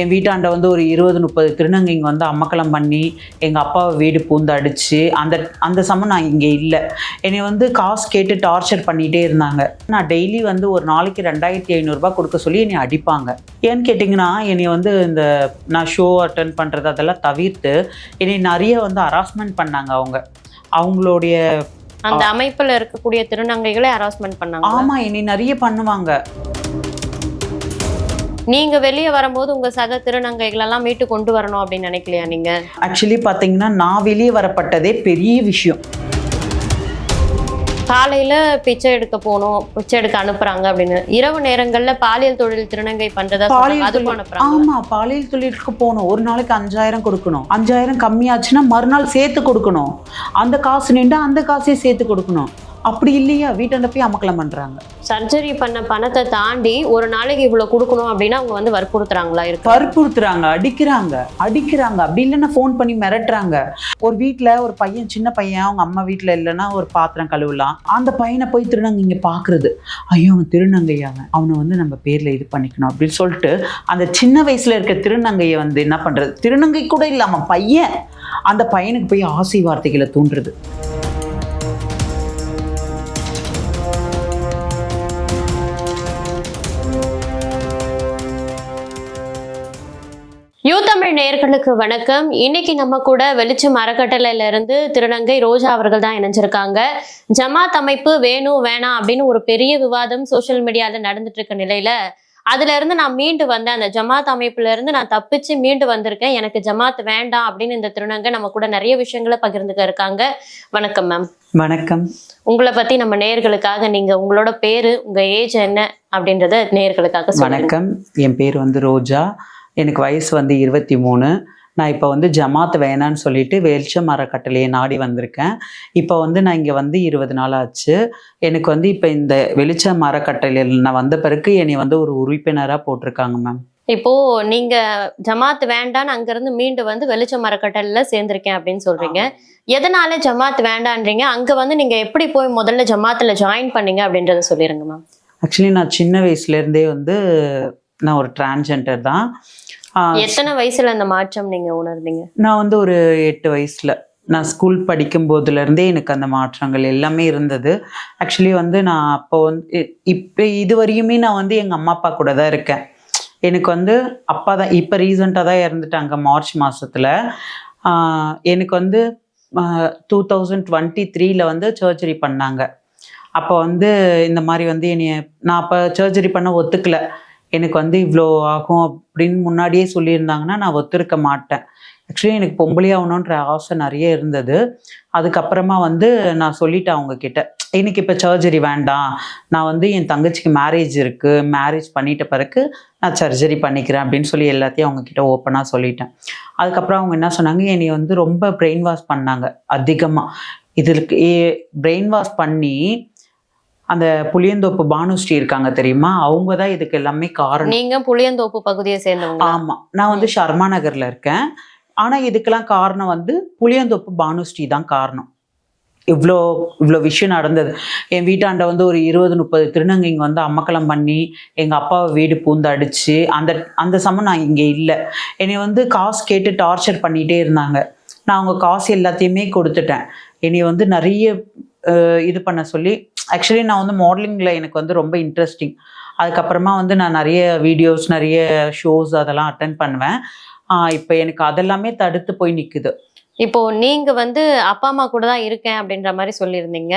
என் வீட்டாண்ட வந்து ஒரு இருபது முப்பது திருநங்கைங்க வந்து அம்மக்கலம் பண்ணி எங்கள் அப்பாவை வீடு பூந்து அடித்து அந்த அந்த சமயம் நான் இங்கே இல்லை. என்னை வந்து காசு கேட்டு டார்ச்சர் பண்ணிகிட்டே இருந்தாங்க. நான் டெய்லி வந்து ஒரு நாளைக்கு ரெண்டாயிரத்தி ஐநூறுரூபா கொடுக்க சொல்லி என்னை அடிப்பாங்க. ஏன்னு கேட்டிங்கன்னா என்னை வந்து இந்த நான் ஷோ அட்டன் பண்ணுறது அதெல்லாம் தவிர்த்து என்னை நிறைய வந்து ஹராஸ்மெண்ட் பண்ணாங்க அவங்க. அவங்களுடைய அந்த அமைப்புல இருக்கக்கூடிய திருநங்கைகளை ஹராஸ்மெண்ட் பண்ணாங்க ஆமாம் என்னை நிறைய பண்ணுவாங்க. நீங்க வெளியே வரும்போது உங்க சக திருநங்கைகள் எல்லாம் மீட்டு கொண்டு வரணும் அப்படின்னு நினைக்கலையா நீங்க? ஆக்சுவலி பார்த்தீங்கன்னா நான் வெளியே வரப்பட்டதே பெரிய விஷயம். காலையில பிச்சை எடுக்க போகணும் பிச்சை எடுக்க அனுப்புறாங்க அப்படின்னு. இரவு நேரங்கள்ல பாலியல் தொழில் திருநங்கை பண்றதா. பாலியல் ஆமா பாலியல் தொழிலுக்கு போகணும். ஒரு நாளைக்கு அஞ்சாயிரம் கொடுக்கணும். அஞ்சாயிரம் கம்மியாச்சுன்னா மறுநாள் சேர்த்து கொடுக்கணும். அந்த காசு நின்று அந்த காசையும் சேர்த்து கொடுக்கணும். அப்படி இல்லையா? வீட்டாண்ட போய் அமக்கலம் பண்றாங்க. சர்ஜரி பண்ண பணத்தை தாண்டி ஒரு நாளைக்கு இவ்வளவு கொடுக்கணும் அப்படின்னா அவங்க வந்து வற்புறுத்துறாங்களா இருக்கு? வற்புறுத்துறாங்க அடிக்கிறாங்க அடிக்கிறாங்க. அப்படி இல்லைன்னா ஃபோன் பண்ணி மிரட்டுறாங்க. ஒரு வீட்டில் ஒரு பையன் சின்ன பையன் அவங்க அம்மா வீட்டில் இல்லைன்னா ஒரு பாத்திரம் கழுவலாம். அந்த பையனை போய் திருநங்கை இங்கே பார்க்குறது ஐயோ அவன் திருநங்கையாவன் அவனை வந்து நம்ம பேரில் இது பண்ணிக்கணும் அப்படின்னு சொல்லிட்டு அந்த சின்ன வயசில் இருக்க திருநங்கையை வந்து என்ன பண்ணுறது திருநங்கை கூட இல்லாமல் பையன் அந்த பையனுக்கு போய் ஆசை வார்த்தைகளை தூண்டுறது. தமிழ் நேயர்களுக்கு வணக்கம். இன்னைக்கு நம்ம கூட வெளிச்சம் அறக்கட்டளையில இருந்து திருநங்கை ரோஜா அவர்கள் தான் இணைஞ்சிருக்காங்க. ஜமாத் அமைப்பு வேணும் வேணாம் அப்படின்னு ஒரு பெரிய விவாதம் சோஷியல் மீடியால நடந்துட்டு இருக்க நிலையில அதுல இருந்து நான் மீண்டு வந்தேன். அந்த ஜமாத் அமைப்புல இருந்து நான் தப்பிச்சு மீண்டு வந்திருக்கேன். எனக்கு ஜமாத் வேண்டாம் அப்படின்னு இந்த திருநங்கை நம்ம கூட நிறைய விஷயங்களை பகிர்ந்துக்க இருக்காங்க. வணக்கம் மேம். வணக்கம். உங்களை பத்தி நம்ம நேயர்களுக்காக நீங்க உங்களோட பேரு உங்க ஏஜ் என்ன அப்படின்றத நேயர்களுக்காக சொல்லுங்க. வணக்கம். என் பேர் வந்து ரோஜா. எனக்கு வயசு வந்து இருபத்தி மூணு. நான் இப்போ வந்து ஜமாத் வேணான்னு சொல்லிட்டு வெளிச்சம் அறக்கட்டளையை நாடி வந்திருக்கேன். இப்போ வந்து நான் இங்கே வந்து இருபது நாள் ஆச்சு. எனக்கு வந்து இப்போ இந்த வெளிச்சம் அறக்கட்டளையில் நான் வந்த பிறகு என்னை வந்து ஒரு உறுப்பினராக போட்டிருக்காங்க மேம். இப்போ நீங்க ஜமாத் வேண்டான்னு அங்கிருந்து மீண்டு வந்து வெளிச்சம் மரக்கட்டல்ல சேர்ந்திருக்கேன் அப்படின்னு சொல்றீங்க. எதனால ஜமாத் வேண்டான்றீங்க? அங்க வந்து நீங்க எப்படி போய் முதல்ல ஜமாத்துல ஜாயின் பண்ணீங்க அப்படின்றத சொல்லிருங்க மேம். ஆக்சுவலி நான் சின்ன வயசுலேருந்தே வந்து நான் ஒரு டிரான்ஜெண்டர் தான். எத்தனை வயசுல அந்த மாற்றம் நீங்க உணர்ந்தீங்க? நான் வந்து ஒரு எட்டு வயசில். நான் ஸ்கூல் படிக்கும் போதுலேருந்தே எனக்கு அந்த மாற்றங்கள் எல்லாமே இருந்தது. ஆக்சுவலி வந்து நான் அப்போ வந்து இப்போ இது வரையுமே நான் வந்து எங்கள் அம்மா அப்பா கூட தான் இருக்கேன். எனக்கு வந்து அப்பா தான் இப்போ ரீசெண்டாக தான் இறந்துட்டாங்க மார்ச் மாதத்தில் எனக்கு வந்து டூ தௌசண்ட் டுவெண்ட்டி த்ரீல வந்து சர்ஜரி பண்ணாங்க. அப்போ வந்து இந்த மாதிரி வந்து என்னைய நான் அப்போ சர்ஜரி பண்ண ஒத்துக்கல. எனக்கு வந்து இவ்வளோ ஆகும் அப்படின்னு முன்னாடியே சொல்லியிருந்தாங்கன்னா நான் ஒத்துருக்க மாட்டேன். ஆக்சுவலி எனக்கு பொம்பளை ஆகணுன்ற ஆசை நிறைய இருந்தது. அதுக்கப்புறமா வந்து நான் சொல்லிட்டேன் அவங்கக்கிட்ட எனக்கு இப்போ சர்ஜரி வேண்டாம். நான் வந்து என் தங்கச்சிக்கு மேரேஜ் இருக்குது மேரேஜ் பண்ணிட்ட பிறகு நான் சர்ஜரி பண்ணிக்கிறேன் அப்படின்னு சொல்லி எல்லாத்தையும் அவங்கக்கிட்ட ஓப்பனாக சொல்லிட்டேன். அதுக்கப்புறம் அவங்க என்ன சொன்னாங்க என்னை வந்து ரொம்ப பிரெயின் வாஷ் பண்ணாங்க அதிகமாக இதற்கு பிரெயின் வாஷ் பண்ணி அந்த புளியந்தோப்பு பானுஸ்ரீ இருக்காங்க தெரியுமா? அவங்க தான் இதுக்கு எல்லாமே காரணம். நீங்க புளியந்தோப்பு பகுதியை சேர்ந்தவங்க ஆமா. நான் வந்து ஷர்மா நகர்ல இருக்கேன். ஆனா இதுக்கெல்லாம் காரணம் வந்து புளியந்தோப்பு பானுஸ்ரீ தான் காரணம். இவ்வளோ இவ்வளோ விஷயம் நடந்தது. என் வீட்டாண்ட வந்து ஒரு இருபது முப்பது திருநங்கைங்க வந்து அம்மக்கலம் பண்ணி எங்கள் அப்பாவை வீடு பூந்து அடித்து அந்த அந்த சமயம் நான் இங்கே இல்லை. என்னை வந்து காசு கேட்டு டார்ச்சர் பண்ணிகிட்டே இருந்தாங்க. நான் அவங்க காசு எல்லாத்தையுமே கொடுத்துட்டேன். என்னை வந்து நிறைய இது பண்ண சொல்லி ஆக்சுவலி நான் வந்து மாடலிங்கில் எனக்கு வந்து ரொம்ப இன்ட்ரெஸ்டிங் அதுக்கப்புறமா வந்து நான் நிறைய வீடியோஸ் நிறைய ஷோஸ் அதெல்லாம் அட்டன் பண்ணுவேன். இப்போ எனக்கு அதெல்லாமே தடுத்து போய் நிற்குது இப்போ நீங்க வந்து அப்பா அம்மா கூட தான் இருக்கேன் அப்படின்ற மாதிரி சொல்லியிருந்தீங்க.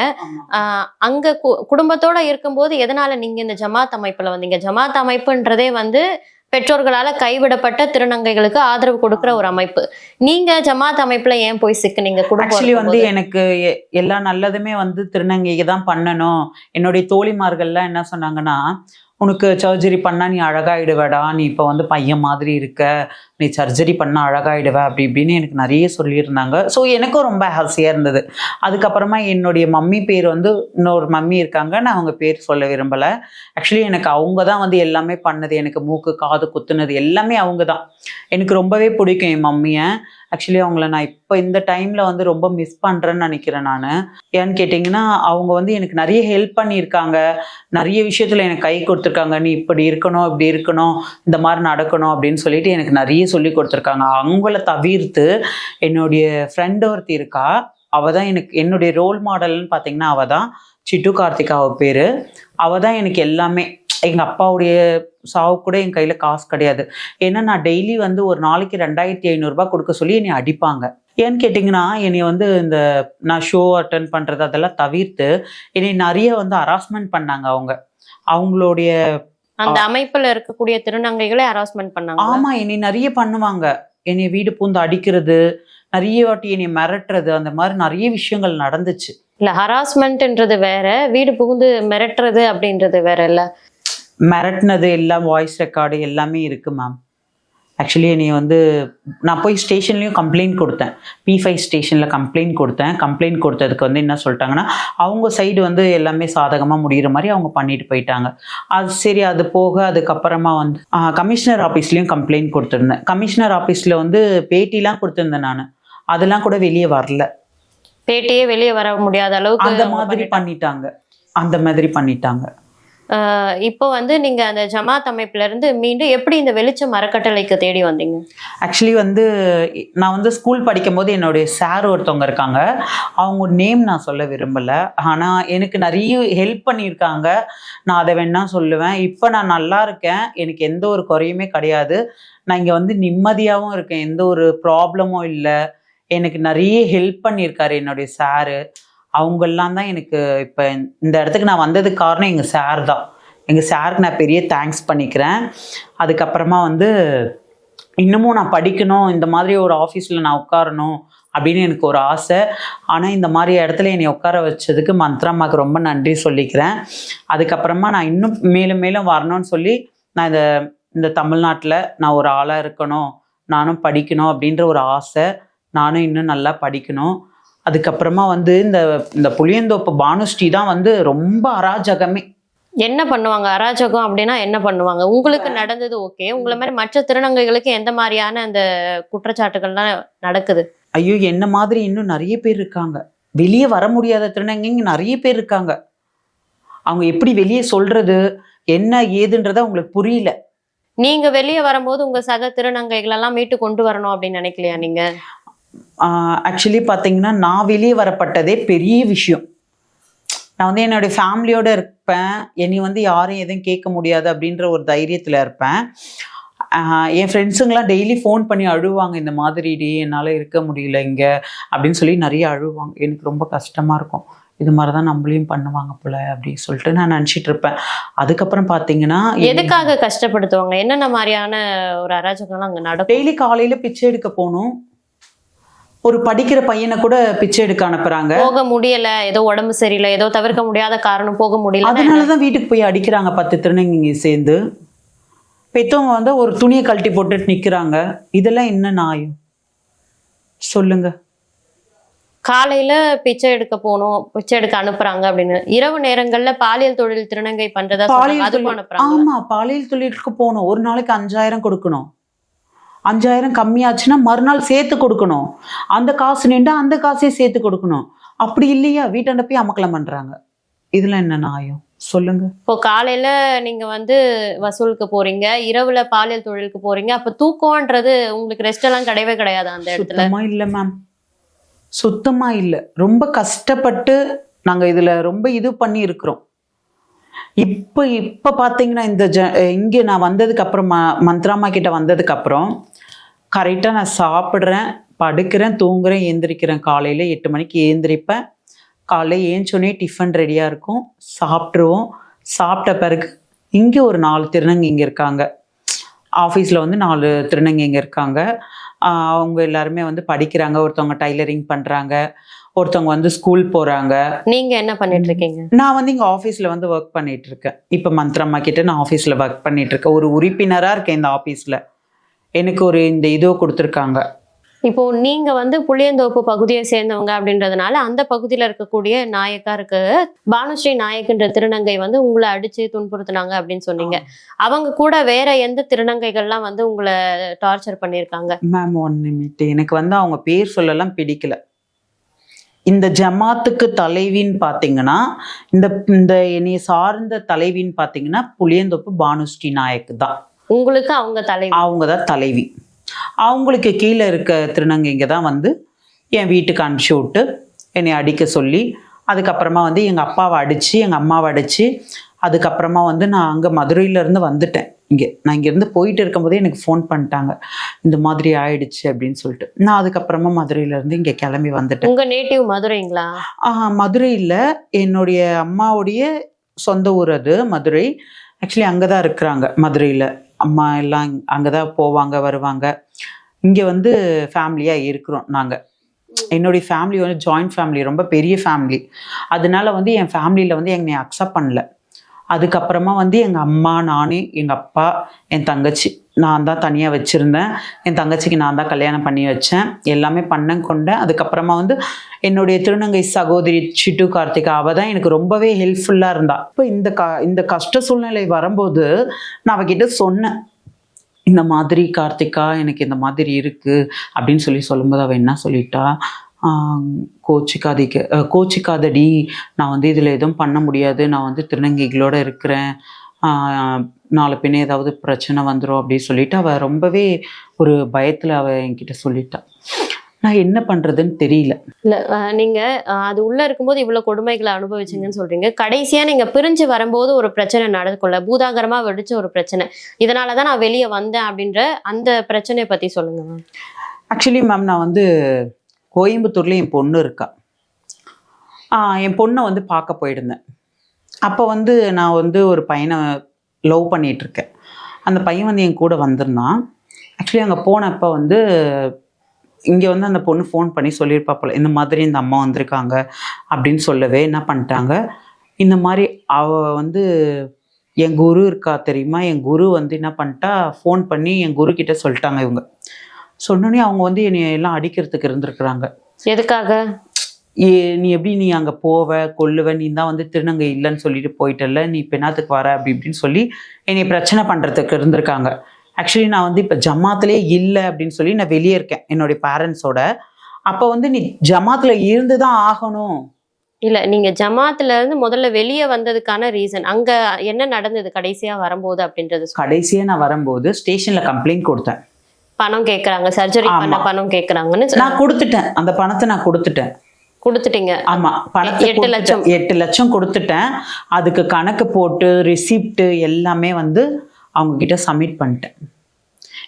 அங்க குடும்பத்தோட இருக்கும்போது எதனால நீங்க இந்த ஜமாத் அமைப்புல வந்தீங்க? ஜமாத் அமைப்புன்றதே வந்து பெற்றோர்களால கைவிடப்பட்ட திருநங்கைகளுக்கு ஆதரவு கொடுக்கிற ஒரு அமைப்பு. நீங்க ஜமாத் அமைப்புல ஏன் போய் சிக்குனீங்க? ஆக்சுவலி வந்து? எனக்கு எல்லா நல்லதுமே வந்து திருநங்கைக்கு தான் பண்ணணும். என்னுடைய தோழிமார்கள்லாம் என்ன சொன்னாங்கன்னா உனக்கு சர்ஜரி பண்ணா நீ அழகாயிடுவடா. நீ இப்போ வந்து பையன் மாதிரி இருக்க. நீ சர்ஜரி பண்ணால் அழகாயிடுவ அப்படி இப்படின்னு எனக்கு நிறைய சொல்லியிருந்தாங்க. ஸோ எனக்கும் ரொம்ப ஹாசியாக இருந்தது. அதுக்கப்புறமா என்னுடைய மம்மி பேர் வந்து இன்னொரு மம்மி இருக்காங்க. நான் அவங்க பேர் சொல்ல விரும்பலை. ஆக்சுவலி எனக்கு அவங்க தான் வந்து எல்லாமே பண்ணது. எனக்கு மூக்கு காது குத்துனது எல்லாமே அவங்க தான். எனக்கு ரொம்பவே பிடிக்கும் என் மம்மியை. ஆக்சுவலி அவங்கள நான் இப்போ இந்த டைமில் வந்து ரொம்ப மிஸ் பண்ணுறேன்னு நினைக்கிறேன் நான். ஏன்னு கேட்டிங்கன்னா அவங்க வந்து எனக்கு நிறைய ஹெல்ப் பண்ணியிருக்காங்க. நிறைய விஷயத்தில் எனக்கு கை கொடுத்துருக்காங்க. நீ இப்படி இருக்கணும் இப்படி இருக்கணும் இந்த மாதிரி நடக்கணும் அப்படின்னு சொல்லிட்டு எனக்கு நிறைய சொல்லி கொடுத்துருக்காங்க. அவங்கள தவிர்த்து என்னுடைய ஃப்ரெண்ட் ஒருத்தி இருக்கா. அவள் தான் எனக்கு என்னுடைய ரோல் மாடல்னு பார்த்தீங்கன்னா அவள் தான் சிட்டு கார்த்திகா பேர். அவள் தான் எனக்கு எல்லாமே எங்கள் அப்பாவுடைய சாவு கூட என் கையில் காசு கிடையாது. ஏன்னா நான் டெய்லி வந்து ஒரு நாளைக்கு ரெண்டாயிரத்தி ஐநூறுரூபா கொடுக்க சொல்லி என்னை அடிப்பாங்க. ஏன்னு கேட்டிங்கன்னா என்னை வந்து இந்த நான் ஷோ அட்டன் பண்ணுறது அதெல்லாம் தவிர்த்து என்னை நிறைய வந்து ஹராஸ்மெண்ட் பண்ணாங்க அவங்க. அவங்களுடைய அந்த அமைப்புல இருக்கக்கூடிய திருநங்கைகளை ஹராஸ்மெண்ட் பண்ணாங்க ஆமா என்னை நிறைய பண்ணுவாங்க. என்னை வீடு பூந்து அடிக்கிறது நிறைய வாட்டி என்னை மிரட்டுறது அந்த மாதிரி நிறைய விஷயங்கள் நடந்துச்சு. இல்ல ஹராஸ்மெண்ட்ன்றது வேற வீடு புகுந்து மிரட்டுறது அப்படின்றது வேற இல்ல? மிரட்டினது எல்லாம் வாய்ஸ் ரெக்கார்டு எல்லாமே இருக்கு மேம் ஆக்சுவலி என்னை வந்து நான் போய் ஸ்டேஷன்லேயும் கம்ப்ளைண்ட் கொடுத்தேன். பி ஃபைவ் ஸ்டேஷனில் கம்ப்ளைண்ட் கொடுத்தேன். கம்ப்ளைண்ட் கொடுத்ததுக்கு வந்து என்ன சொல்லிட்டாங்கன்னா அவங்க சைடு வந்து எல்லாமே சாதகமாக முடிகிற மாதிரி அவங்க பண்ணிட்டு போயிட்டாங்க. அது சரி அது போக அதுக்கப்புறமா வந்து கமிஷனர் ஆஃபீஸ்லேயும் கம்ப்ளைண்ட் கொடுத்துருந்தேன். கமிஷனர் ஆஃபீஸில் வந்து பேட்டிலாம் கொடுத்துருந்தேன் நான். அதெல்லாம் கூட வெளியே வரல. பேட்டியே வெளியே வர முடியாத அளவுக்கு அந்த மாதிரி பண்ணிட்டாங்க. அந்த மாதிரி பண்ணிட்டாங்க. இப்போ வந்து நீங்க அந்த ஜமாத் அமைப்புல இருந்து மீண்டும் எப்படி இந்த வெளிச்சம் அறக்கட்டளைக்கு தேடி வந்தீங்க? ஆக்சுவலி வந்து நான் வந்து ஸ்கூல் படிக்கும்போது என்னுடைய சார் ஒருத்தவங்க இருக்காங்க. அவங்க நேம் நான் சொல்ல விரும்பலை. ஆனால் எனக்கு நிறைய ஹெல்ப் பண்ணியிருக்காங்க. நான் அதை வேணா சொல்லுவேன். இப்போ நான் நல்லா இருக்கேன். எனக்கு எந்த ஒரு குறையுமே கிடையாது. நான் இங்கே வந்து நிம்மதியாகவும் இருக்கேன். எந்த ஒரு ப்ராப்ளமும் இல்லை. எனக்கு நிறைய ஹெல்ப் பண்ணியிருக்காரு என்னுடைய சாரு அவங்கெல்லாம் தான் எனக்கு இப்போ இந்த இடத்துக்கு நான் வந்ததுக்கு காரணம் எங்கள் சார் தான். எங்கள் சாருக்கு நான் பெரிய தேங்க்ஸ் பண்ணிக்கிறேன். அதுக்கப்புறமா வந்து இன்னமும் நான் படிக்கணும் இந்த மாதிரி ஒரு ஆஃபீஸில் நான் உட்காரணும் அப்படின்னு எனக்கு ஒரு ஆசை. ஆனால் இந்த மாதிரி இடத்துல என்னை உட்கார வச்சதுக்கு மந்த்ராமாக்கு ரொம்ப நன்றி சொல்லிக்கிறேன். அதுக்கப்புறமா நான் இன்னும் மேலும் மேலும் வரணும்னு சொல்லி நான் இந்த இந்த தமிழ்நாட்டில் நான் ஒரு ஆளாக இருக்கணும் நானும் படிக்கணும் அப்படின்ற ஒரு ஆசை நானும் இன்னும் நல்லா படிக்கணும். அதுக்கப்புறமா வந்து இந்த இந்த புளியந்தோப்பு பானுஸ்ரீ தான் வந்து ரொம்ப அராஜகமே. என்ன பண்ணுவாங்க? அராஜகம் அப்படின்னா என்ன பண்ணுவாங்க? உங்களுக்கு நடந்தது ஓகே. உங்களை மாதிரி மற்ற திருநங்கைகளுக்கு எந்த மாதிரியான அந்த குற்றச்சாட்டுகள்லாம் நடக்குது? ஐயோ என்ன மாதிரி இன்னும் நிறைய பேர் இருக்காங்க. வெளியே வர முடியாத திருநங்கைங்க நிறைய பேர் இருக்காங்க. அவங்க எப்படி வெளியே சொல்றது? என்ன ஏதுன்றது அவங்களுக்கு புரியல. நீங்க வெளியே வரும்போது உங்க சக திருநங்கைகள் எல்லாம் மீட்டு கொண்டு வரணும் அப்படின்னு நினைக்கலையா நீங்க? ஆக்சுவலி பார்த்தீங்கன்னா நான் வெளியே வரப்பட்டதே பெரிய விஷயம். நான் வந்து என்னுடைய ஃபேமிலியோட இருப்பேன். என்னை வந்து யாரும் எதுவும் கேட்க முடியாது அப்படின்ற ஒரு தைரியத்தில் இருப்பேன். என் ஃப்ரெண்ட்ஸுங்கெலாம் டெய்லி ஃபோன் பண்ணி அழுவாங்க இந்த மாதிரி டி என்னால் இருக்க முடியல இங்கே அப்படின்னு சொல்லி நிறைய அழுவாங்க. எனக்கு ரொம்ப கஷ்டமாக இருக்கும். இது மாதிரி தான் நம்மளையும் பண்ணுவாங்க போல அப்படின்னு சொல்லிட்டு நான் நினச்சிட்டு இருப்பேன். அதுக்கப்புறம் பார்த்தீங்கன்னா எதுக்காக கஷ்டப்படுத்துவாங்க? என்னென்ன மாதிரியான ஒரு அராஜகம்லாம் அங்க நடக்கும்? டெய்லி காலையில் பிச்சை எடுக்க போகணும். ஒரு படிக்கிற பையனை கூட பிச்சை எடுக்க அனுப்புறாங்க. போக முடியல ஏதோ உடம்பு சரியில்லை ஏதோ தவிர்க்க முடியாத காரணம் போக முடியல. அதனால தான் வீட்டுக்கு போய் அடிக்கிறாங்க பத்து திருநங்கைங்க சேர்ந்து. பெத்தவங்க வந்து ஒரு துணியை கழட்டி போட்டுட்டு நிக்கிறாங்க. இதெல்லாம் என்ன நியாயம் சொல்லுங்க. காலையில பிச்சை எடுக்க போகணும் பிச்சை எடுக்க அனுப்புறாங்க அப்படின்னு. இரவு நேரங்கள்ல பாலியல் தொழில் திருநங்கை பண்றதா பாலியல் அனுப்புறாங்க. ஆமா பாலியல் தொழிலுக்கு போகணும். ஒரு நாளைக்கு அஞ்சாயிரம் கொடுக்கணும். அஞ்சாயிரம் கம்மியாச்சுன்னா மறுநாள் சேர்த்து கொடுக்கணும். அந்த காசு நின்றா அந்த காசையும் சேர்த்து கொடுக்கணும். அப்படி இல்லையா? வீட்டாண்ட போய் அமக்கலம் பண்றாங்க. இதுல என்ன நியாயம்? சொல்லுங்க. இப்போ காலையில நீங்க வந்து வசூலுக்கு போறீங்க இரவுல பாலியல் தொழிலுக்கு போறீங்க அப்ப தூக்கம்ன்றது உங்களுக்கு ரெஸ்ட் எல்லாம் கிடையவே கிடையாது அந்த இடத்துல. சுத்தமா இல்ல மேம் சுத்தமா இல்ல. ரொம்ப கஷ்டப்பட்டு நாங்க இதுல ரொம்ப இது பண்ணி இருக்கிறோம் இப்ப இப்ப பாத்தீங்கன்னா இந்த ஜ இங்க நான் வந்ததுக்கு அப்புறம் மந்த்ராமா கிட்ட வந்ததுக்கு அப்புறம் கரெக்டா நான் சாப்பிடுறேன் படுக்கிறேன் தூங்குறேன் ஏந்திரிக்கிறேன். காலையில எட்டு மணிக்கு ஏந்திரிப்பேன். காலைல ஏஞ்சோடனே டிஃபன் ரெடியா இருக்கும். சாப்பிட்ருவோம் சாப்பிட்ட பிறகு இங்கே ஒரு நாலு திருநங்கை இங்கே இருக்காங்க. ஆஃபீஸில் வந்து நாலு திருநங்கைங்க இருக்காங்க. ஆஹ் அவங்க எல்லாருமே வந்து படிக்கிறாங்க. ஒருத்தவங்க டைலரிங் பண்ணுறாங்க ஒருத்தவங்க வந்து ஸ்கூல் போகிறாங்க நீங்க என்ன பண்ணிட்டு இருக்கீங்க? நான் வந்து இங்கே ஆஃபீஸில் வந்து ஒர்க் பண்ணிட்டு இருக்கேன். இப்போ மந்த்ரம்மா கிட்ட நான் ஆஃபீஸில் ஒர்க் பண்ணிட்டு இருக்கேன். ஒரு உறுப்பினராக இருக்கேன் இந்த ஆஃபீஸில் எனக்கு ஒரு இந்த இதோ கொடுத்துருக்காங்க. இப்போ நீங்க வந்து புளியந்தோப்பு பகுதியை சேர்ந்தவங்க அப்படின்றதுனால அந்த பகுதியில இருக்கக்கூடிய நாயக்கா இருக்கு பானுஸ்ரீ நாயக்குன்ற திருநங்கை வந்து உங்களை அடிச்சு துன்புறுத்துனாங்க அப்படின்னு சொன்னீங்க. அவங்க கூட வேற எந்த திருநங்கைகள்லாம் வந்து உங்களை டார்ச்சர் பண்ணியிருக்காங்க? மேம் ஒன் நிமிட் எனக்கு வந்து அவங்க பேர் சொல்லலாம் பிடிக்கல. இந்த ஜமாத்துக்கு தலைவின்னு பார்த்தீங்கன்னா இந்த இந்த என்னைய சார்ந்த தலைவின்னு பார்த்தீங்கன்னா புளியந்தோப்பு பானுஸ்ரீ நாயக் தான். உங்களுக்கு அவங்க தலை அவங்க தான் தலைவி. அவங்களுக்கு கீழே இருக்க திருநங்கைங்க தான் வந்து என் வீட்டுக்கு அனுப்பிச்சி விட்டு என்னை அடிக்க சொல்லி அதுக்கப்புறமா வந்து எங்கள் அப்பாவை அடித்து எங்கள் அம்மாவை அடித்து அதுக்கப்புறமா வந்து நான் அங்கே மதுரையிலேருந்து வந்துட்டேன். இங்கே நான் இங்கேருந்து போயிட்டு இருக்கும்போதே எனக்கு ஃபோன் பண்ணிட்டாங்க. இந்த மாதிரி ஆயிடுச்சு அப்படின்னு சொல்லிட்டு. நான் அதுக்கப்புறமா மதுரையிலேருந்து இங்கே கிளம்பி வந்துட்டேன். உங்க நேட்டிவ் மதுரைங்களா? மதுரையில் என்னுடைய அம்மாவுடைய சொந்த ஊர் அது மதுரை. ஆக்சுவலி அங்கே தான் இருக்கிறாங்க மதுரையில். அம்மா எல்லாம் அங்கே தான் போவாங்க வருவாங்க. இங்கே வந்து ஃபேமிலியாக இருக்கிறோம் நாங்கள் என்னுடைய ஃபேமிலி வந்து ஜாயிண்ட் ஃபேமிலி ரொம்ப பெரிய ஃபேமிலி அதனால வந்து என் ஃபேமிலியில் வந்து என்னை அக்செப்ட் பண்ணல. அதுக்கப்புறமா வந்து எங்கள் அம்மா நான் எங்கள் அப்பா என் தங்கச்சி. நான் தான் தனியாக வச்சுருந்தேன். என் தங்கச்சிக்கு நான் தான் கல்யாணம் பண்ணி வச்சேன். எல்லாமே பண்ண கொண்டேன். அதுக்கப்புறமா வந்து என்னுடைய திருநங்கை சகோதரி சிட்டு கார்த்திகா அவள் தான் எனக்கு ரொம்பவே ஹெல்ப்ஃபுல்லாக இருந்தா. இப்போ இந்த க இந்த கஷ்ட சூழ்நிலை வரும்போது நான் அவகிட்ட சொன்னேன். இந்த மாதிரி கார்த்திகா எனக்கு இந்த மாதிரி இருக்குது அப்படின்னு சொல்லி சொல்லும்போது அவள் என்ன சொல்லிட்டா? கோச்சிக்காதிக்க கோச்சிக்காதடி. நான் வந்து இதில் எதுவும் பண்ண முடியாது. நான் வந்து திருநங்கைகளோட இருக்கிறேன். நாளை பின்ன ஏதாவது பிரச்சனை வந்துடும் அப்படின்னு சொல்லிட்டு அவள் ரொம்பவே ஒரு பயத்தில் அவள் என்கிட்ட சொல்லிட்டா. நான் என்ன பண்ணுறதுன்னு தெரியல. இல்ல அஹ், நீங்க அஹ், அது உள்ள இருக்கும்போது இவ்வளவு கொடுமைகளை அனுபவிச்சீங்கன்னு சொல்றீங்க. கடைசியா நீங்க பிரிஞ்சு வரும்போது ஒரு பிரச்சனை நடந்துக்கொள்ள பூதாகரமா வெடிச்ச ஒரு பிரச்சனை. இதனாலதான் நான் வெளியே வந்தேன் அப்படின்ற அந்த பிரச்சனையை பத்தி சொல்லுங்க மேம். ஆக்சுவலி மேம் நான் வந்து கோயம்புத்தூரில் என் பொண்ணு இருக்கா. என் பொண்ணை வந்து பார்க்க போயிருந்தேன். அப்போ வந்து நான் வந்து ஒரு பையனை லவ் பண்ணிகிட்ருக்கேன் அந்த பையன் வந்து என் கூட வந்திருந்தான். ஆக்சுவலி அங்கே போனப்போ வந்து இங்கே வந்து அந்த பொண்ணு ஃபோன் பண்ணி சொல்லியிருப்பா போல இந்த மாதிரி இந்த அம்மா வந்திருக்காங்க அப்படின்னு சொல்லவே என்ன பண்ணிட்டாங்க. இந்த மாதிரி அவ வந்து என் குரு இருக்கா தெரியுமா? என் குரு வந்து என்ன பண்ணிட்டா ஃபோன் பண்ணி என் குரு கிட்ட சொல்லிட்டாங்க இவங்க. சொன்னோடனே அவங்க வந்து என்னை எல்லாம் அடிக்கிறதுக்கு இருந்திருக்கிறாங்க. எதுக்காக? நீ எப்படி நீ அங்கே போவ கொல்லுவ நீ தான் வந்து திருநங்கை இல்லைன்னு சொல்லிட்டு போயிட்டல்ல நீ இப்போ என்னத்துக்கு வர அப்படி இப்படின்னு சொல்லி என்னை பிரச்சனை பண்ணுறதுக்கு இருந்திருக்காங்க. ஆக்சுவலி நான் வந்து இப்போ ஜமாத்திலே இல்லை அப்படின்னு சொல்லி நான் வெளியே இருக்கேன் என்னுடைய பேரண்ட்ஸோட அப்போ வந்து நீ ஜமாத்தில் இருந்து தான் ஆகணும். இல்ல நீங்க ஜமாத்துல இருந்து முதல்ல வெளியே வந்ததுக்கான ரீசன் அங்க என்ன நடந்தது கடைசியா வரும்போது அப்படின்றது. கடைசியாக நான் வரும்போது ஸ்டேஷனில் கம்ப்ளைண்ட் கொடுத்தேன். பணம் கேக்குறாங்க சர்ஜரி பண்ண. பணம் கேக்குறாங்கன்னு சொ- நான் கொடுத்துட்டேன் அந்த பணத்தை நான் கொடுத்துட்டேன். கொடுத்துட்டீங்க. ஆமா பணத்தை எட்டு. லட்சம். எட்டு லட்சம் கொடுத்துட்டேன். அதுக்கு கணக்கு போட்டு ரிசிப்ட் எல்லாமே வந்து அவங்க கிட்ட சப்மிட் பண்ணிட்டேன்.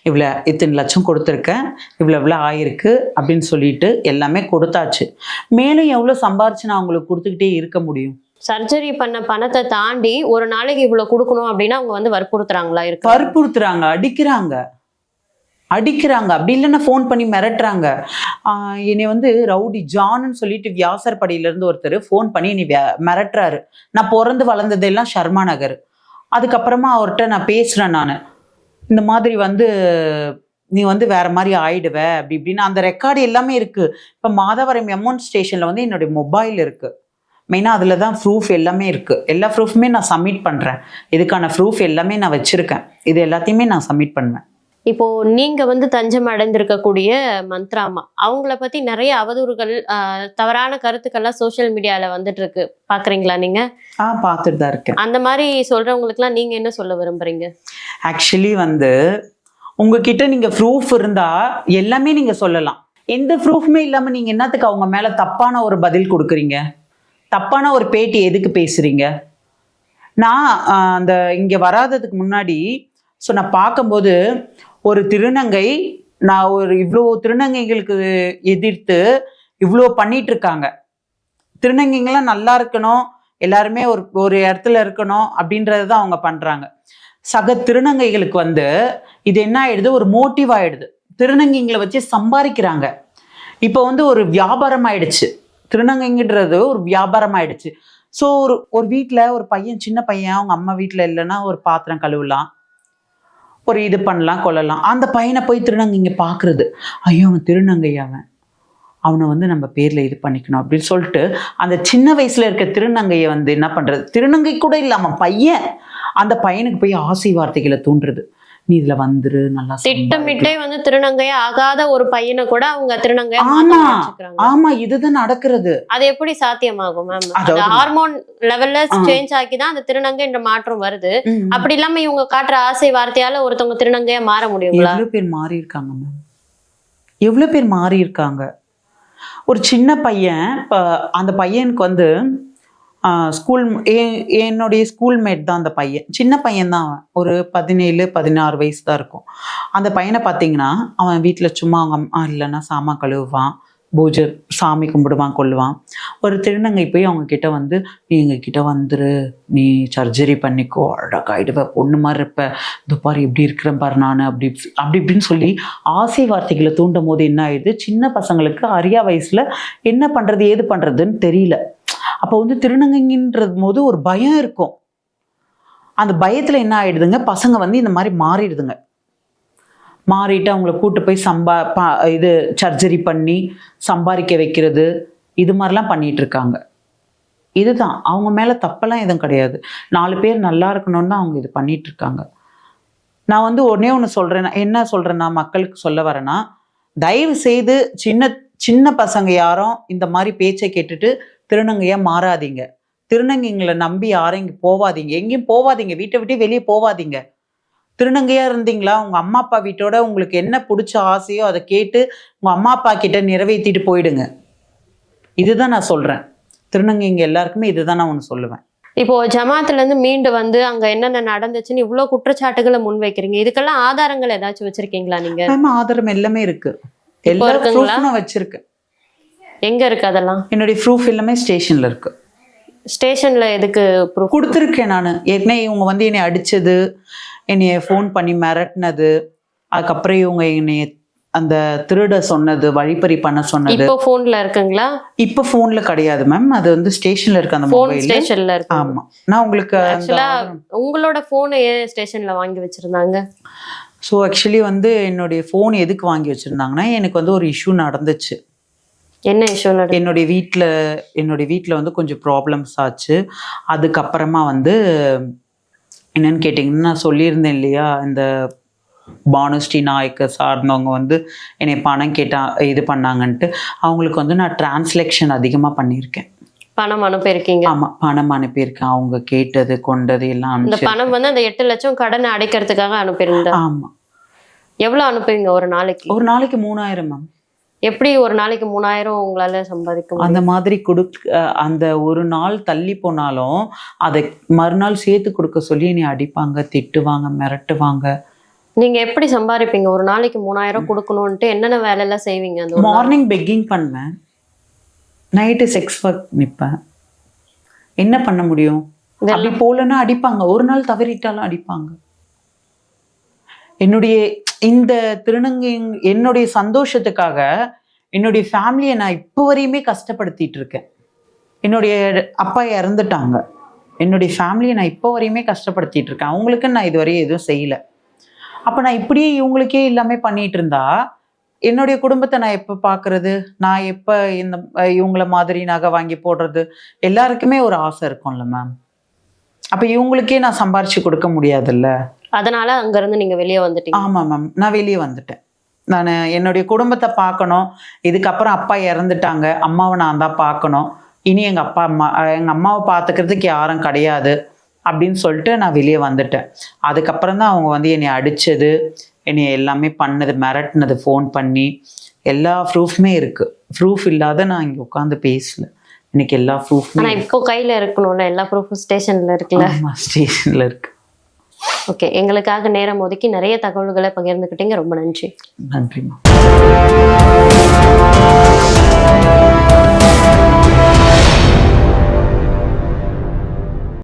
இவ்வளோ இத்தனை லட்சம் கொடுத்துருக்கேன். இவ்வளோ இவ்வளோ ஆயிருக்கு அப்படின்னு சொல்லிட்டு எல்லாமே கொடுத்தாச்சு. மேலும் எவ்வளோ சம்பாரிச்சு நான் அவங்களுக்கு கொடுத்துக்கிட்டே இருக்க முடியும்? சர்ஜரி பண்ண பணத்தை தாண்டி ஒரு நாளைக்கு இவ்வளவு கொடுக்கணும் அப்படின்னா அவங்க வந்து வற்புறுத்துறாங்களா இருக்கு? வற்புறுத்துறாங்க அடிக்கிறாங்க. அடிக்கிறாங்க. அப்படி இல்லைன்னா ஃபோன் பண்ணி மிரட்டுறாங்க. என்னை வந்து ரவுடி ஜான்னு சொல்லிட்டு வியாசர் படியிலேருந்து ஒருத்தர் ஃபோன் பண்ணி என்னை மிரட்டுறாரு. நான் பிறந்து வளர்ந்ததெல்லாம் ஷர்மா நகர். அதுக்கப்புறமா அவர்கிட்ட நான் பேசுகிறேன் நான். இந்த மாதிரி வந்து நீ வந்து வேற மாதிரி ஆயிடுவ அப்படி இப்படின்னு. அந்த ரெக்கார்டு எல்லாமே இருக்குது இப்போ மாதவரம் எம்ஒன் ஸ்டேஷனில் வந்து என்னுடைய மொபைல் இருக்குது மெயினாக அதில் தான் ப்ரூஃப் எல்லாமே இருக்குது எல்லா ப்ரூஃப்மே நான் சப்மிட் பண்ணுறேன் இதுக்கான ப்ரூஃப் எல்லாமே நான் வச்சுருக்கேன். இது எல்லாத்தையுமே நான் சப்மிட் பண்ணுவேன். இப்போ நீங்க வந்து தஞ்சம் அடைந்திருக்கக்கூடிய மந்த்ராமா அவங்கள பத்தி நிறைய அவதூறுகள் தவறான கருத்துக்கள்லாம் சோஷியல் மீடியால வந்துட்டு இருக்கு பாக்குறீங்களா நீங்க? ஆ பார்த்துட்டு தான் இருக்கேன். அந்த மாதிரி சொல்றவங்களுக்குலாம் நீங்க என்ன சொல்ல விரும்புறீங்க? ஆக்சுவலி வந்து உங்ககிட்ட நீங்கள் ப்ரூஃப் இருந்தால் எல்லாமே நீங்கள் சொல்லலாம். எந்த ப்ரூஃப்மே இல்லாமல் நீங்கள் என்னத்துக்கு அவங்க மேலே தப்பான ஒரு பதில் கொடுக்குறீங்க? தப்பான ஒரு பேட்டி எதுக்கு பேசுகிறீங்க நான் அந்த இங்கே வராததுக்கு முன்னாடி ஸோ நான் பார்க்கும்போது ஒரு திருநங்கை நான் ஒரு இவ்வளோ திருநங்கைகளுக்கு எதிர்த்து இவ்வளோ பண்ணிட்டு இருக்காங்க திருநங்கைங்களாம் நல்லா இருக்கணும் எல்லாருமே ஒரு ஒரு இடத்துல இருக்கணும் அப்படின்றது தான் அவங்க பண்ணுறாங்க சக திருநங்கைகளுக்கு வந்து இது என்ன ஆயிடுது? ஒரு மோட்டிவ் ஆயிடுது. திருநங்கைங்களை வச்சு சம்பாதிக்கிறாங்க. இப்போ வந்து ஒரு வியாபாரம் ஆயிடுச்சு. திருநங்கைங்கிறது ஒரு வியாபாரம் ஆயிடுச்சு. ஸோ ஒரு ஒரு வீட்டில் ஒரு பையன் சின்ன பையன் அவங்க அம்மா வீட்டில் இல்லைன்னா ஒரு பாத்திரம் கழுவலாம். ஒரு இது பண்ணலாம் கொள்ளலாம் அந்த பையனை போய் திருநங்கை இங்கே பார்க்குறது ஐயோ அவன் திருநங்கை அவன். அவனை வந்து நம்ம பேரில் இது பண்ணிக்கணும் அப்படின்னு சொல்லிட்டு அந்த சின்ன வயசில் இருக்க திருநங்கையை வந்து என்ன பண்ணுறது திருநங்கை கூட இல்லாமல் பையன். அந்த பையனுக்கு போய் ஆசை வார்த்தைகளை தூண்டுறது. நீ இதுல வந்துரு நல்லா திட்டமிட்டே வந்து திருநங்கையா ஆகாத ஒரு பையனை கூட அவங்க திருநங்கையா ஆமா. ஆமா இதுதான் நடக்கிறது. அது எப்படி சாத்தியமாகும் மேம் அதாவது- ஹார்மோன் லெவல்ல. சேஞ்ச் ஆக்கி தான் அந்த திருநங்கை என்ற மாற்றம் வருது. அப்படி இல்லாம இவங்க காட்டுற ஆசை வார்த்தையால ஒருத்தவங்க திருநங்கையா மாற முடியுங்களா? எவ்வளவு பேர் மாறி இருக்காங்க மேம் எவ்வளவு பேர் மாறி இருக்காங்க? ஒரு சின்ன பையன் இப்போ அந்த பையனுக்கு வந்து ஸ்கூல் என்னுடைய ஸ்கூல்மேட் தான் அந்த பையன். சின்ன பையன் தான் அவன். ஒரு பதினேழு பதினாறு வயசு தான் இருக்கும். அந்த பையனை பார்த்தீங்கன்னா அவன் வீட்டில் சும்மா அவங்க அம்மா இல்லைன்னா சாமான் கழுவுவான் பூஜை சாமி கும்பிடுவான் கொள்ளுவான் ஒரு திருநங்கை போய் அவங்க கிட்ட வந்து நீ எங்ககிட்ட வந்துரு. நீ சர்ஜரி பண்ணிக்கோ. அழகாயிடுவ. பொண்ணு மாதிரி இருப்ப. இதோ பாரு எப்படி இருக்கிறேன் பாரு நான். அப்படி அப்படி இப்படின்னு சொல்லி ஆசை வார்த்தைகளை தூண்டும் போது என்ன ஆயிடுது? சின்ன பசங்களுக்கு அரியா வயசில் என்ன பண்ணுறது ஏது பண்ணுறதுன்னு தெரியல. அப்போ வந்து திருநங்கைன்றது போது ஒரு பயம் இருக்கும். அந்த பயத்தில் என்ன ஆகிடுதுங்க பசங்க வந்து இந்த மாதிரி மாறிடுதுங்க. மாறிட்டு அவங்கள கூட்டு போய் சம்பா பா- இது சர்ஜரி பண்ணி சம்பாதிக்க வைக்கிறது இது மாதிரிலாம் பண்ணிட்டு இருக்காங்க. இதுதான். அவங்க மேலே தப்பெல்லாம் எதுவும் கிடையாது. நாலு பேர் நல்லா இருக்கணும்னு தான் அவங்க இது பண்ணிட்டு இருக்காங்க. நான் வந்து உடனே ஒன்று சொல்கிறேன் என்ன சொல்கிறேன்னா மக்களுக்கு சொல்ல வரேன்னா தயவு செய்து சின்ன சின்ன பசங்க யாரும் இந்த மாதிரி பேச்சை கேட்டுட்டு திருநங்கையா மாறாதீங்க. திருநங்கைங்களை நம்பி இங்கே போவாதீங்க. எங்கேயும் போவாதீங்க. வீட்டை விட்டு வெளியே போவாதீங்க. திருநங்கையா இருந்தீங்களா? உங்க அம்மா அப்பா வீட்டோட உங்களுக்கு என்ன பிடிச்ச ஆசையோ அதை கேட்டு உங்க அம்மா அப்பா கிட்ட நிறைவேற்றிட்டு போயிடுங்க. இதுதான் நான் சொல்றேன். திருநங்கைங்க எல்லாருக்குமே இதுதான் நான் ஒன்று சொல்லுவேன். இப்போ ஜமாத்துல இருந்து மீண்டு வந்து அங்க என்னென்ன நடந்துச்சுன்னு இவ்வளவு குற்றச்சாட்டுகளை முன்வைக்கிறீங்க இதுக்கெல்லாம் ஆதாரங்கள் ஏதாச்சும் வச்சிருக்கீங்களா நீங்க? மேம் ஆதாரம் எல்லாமே இருக்கு. எல்லா வச்சிருக்கேன் எங்க இருக்கு அதெல்லாம்? என்னுடைய ப்ரூஃப் எல்லாமே ஸ்டேஷன்ல இருக்கு. ஸ்டேஷன்ல எதுக்கு ப்ரூஃப் கொடுத்துருக்கேன் நான். ஏற்கனவே இவங்க வந்து என்னை அடிச்சது என்னைய ஃபோன் பண்ணி மிரட்டினது அதுக்கப்புறம் இவங்க என்னைய அந்த திருட சொன்னது வழிப்பறி பண்ண சொன்னது. இப்போ போன்ல இருக்குங்களா? இப்போ ஃபோன்ல கிடையாது மேம் அது வந்து ஸ்டேஷன்ல இருக்கு அந்த மொபைல் ஸ்டேஷன்ல இருக்கு. ஆமா. நான் உங்களுக்கு ஆக்சுவலா உங்களோட போனை ஏன் ஸ்டேஷன்ல வாங்கி வச்சிருந்தாங்க? ஸோ ஆக்சுவலி வந்து என்னுடைய ஃபோன் எதுக்கு வாங்கி வச்சிருந்தாங்கன்னா எனக்கு வந்து ஒரு இஷ்யூ நடந்துச்சு. என்ன இஷ்யூ என்னுடைய வீட்டில் என்னுடைய வீட்டில் வந்து கொஞ்சம் ப்ராப்ளம்ஸ் ஆச்சு. அதுக்கப்புறமா வந்து என்னன்னு கேட்டிங்கன்னா நான் சொல்லியிருந்தேன் இல்லையா இந்த பானுஸ்ரீ நாயக்க சார்ந்தவங்க வந்து என்னை பணம் கேட்டா இது பண்ணாங்கன்ட்டு. அவங்களுக்கு வந்து நான் டிரான்ஸ்லேக்ஷன் அதிகமாக பண்ணியிருக்கேன். பணம் அனுப்பியிருக்கீங்க. ஆமாம் பணம் அனுப்பியிருக்கேன். அவங்க கேட்டது கொண்டது எல்லாம் இந்த பணம் வந்து அந்த எட்டு லட்சம் கடனை அடைக்கிறதுக்காக அனுப்பியிருந்தேன் ஆமாம் எவ்வளவு அனுப்புவீங்க ஒரு நாளைக்கு? ஒரு நாளைக்கு மூணாயிரம் மேம். எப்படி ஒரு நாளைக்கு மூணாயிரம் உங்களால சம்பாதிக்க அந்த மாதிரி கொடுக்க அந்த ஒரு நாள் தள்ளி போனாலும் அதை மறுநாள் சேர்த்து கொடுக்க சொல்லி என்னை அடிப்பாங்க திட்டுவாங்க மிரட்டுவாங்க. நீங்க எப்படி சம்பாதிப்பீங்க? ஒரு நாளைக்கு மூணாயிரம் கொடுக்கணும்ட்டு என்னென்ன வேலை எல்லாம் செய்வீங்க அந்த? மார்னிங் பெக்கிங் பண்ணுவேன். நைட்டு செக்ஸ் ஒர்க் நிற்பேன் என்ன பண்ண முடியும்? அப்படி போலன்னா அடிப்பாங்க. ஒரு நாள் தவறிட்டாலும் அடிப்பாங்க. என்னுடைய இந்த திருநங்கை என்னுடைய சந்தோஷத்துக்காக என்னுடைய ஃபேமிலியை நான் இப்போ வரையுமே கஷ்டப்படுத்திட்டு இருக்கேன். என்னுடைய அப்பா இறந்துட்டாங்க. என்னுடைய ஃபேமிலியை நான் இப்போ வரையுமே கஷ்டப்படுத்திட்டு இருக்கேன். அவங்களுக்கு நான் இதுவரையும் எதுவும் செய்யல. அப்போ நான் இப்படியே இவங்களுக்கே எல்லாமே பண்ணிட்டு இருந்தா என்னுடைய குடும்பத்தை நான் எப்போ பார்க்கறது நான் எப்போ இந்த இவங்கள மாதிரி நகை வாங்கி போடுறது? எல்லாருக்குமே ஒரு ஆசை இருக்கும்ல மேம் அப்போ இவங்களுக்கே நான் சம்பாரிச்சு கொடுக்க முடியாதுல்ல? அதனால அங்க இருந்து நீங்க வெளியே வந்துட்டீங்க. ஆமாம் மேம் நான் வெளியே வந்துட்டேன். நான் என்னுடைய குடும்பத்தை பார்க்கணும். இதுக்கப்புறம் அப்பா இறந்துட்டாங்க. அம்மாவை நான் தான் பார்க்கணும். இனி எங்கள் அப்பா அம்மா அஹ் எங்க அம்மாவை பார்த்துக்கிறதுக்கு யாரும் கிடையாது அப்படின்னு சொல்லிட்டு நான் வெளியே வந்துட்டேன். அதுக்கப்புறம் தான் அவங்க வந்து என்னை அடிச்சது. என்னை எல்லாமே பண்ணது மிரட்டினது ஃபோன் பண்ணி. எல்லா ப்ரூஃப்மே இருக்கு. ப்ரூஃப் இல்லாத நான் இங்கே உட்காந்து பேசல. எனக்கு எல்லா ப்ரூஃப்மே ஆனா இப்போ கையில இருக்கணும்ல. எல்லா ப்ரூஃபும் ஸ்டேஷன்ல இருக்குல்ல. ஸ்டேஷனில் இருக்கு. ஓகே எங்களுக்காக நேரம் ஒதுக்கி நிறைய தகவல்களை பகிர்ந்துக்கிட்டீங்க ரொம்ப நன்றிமா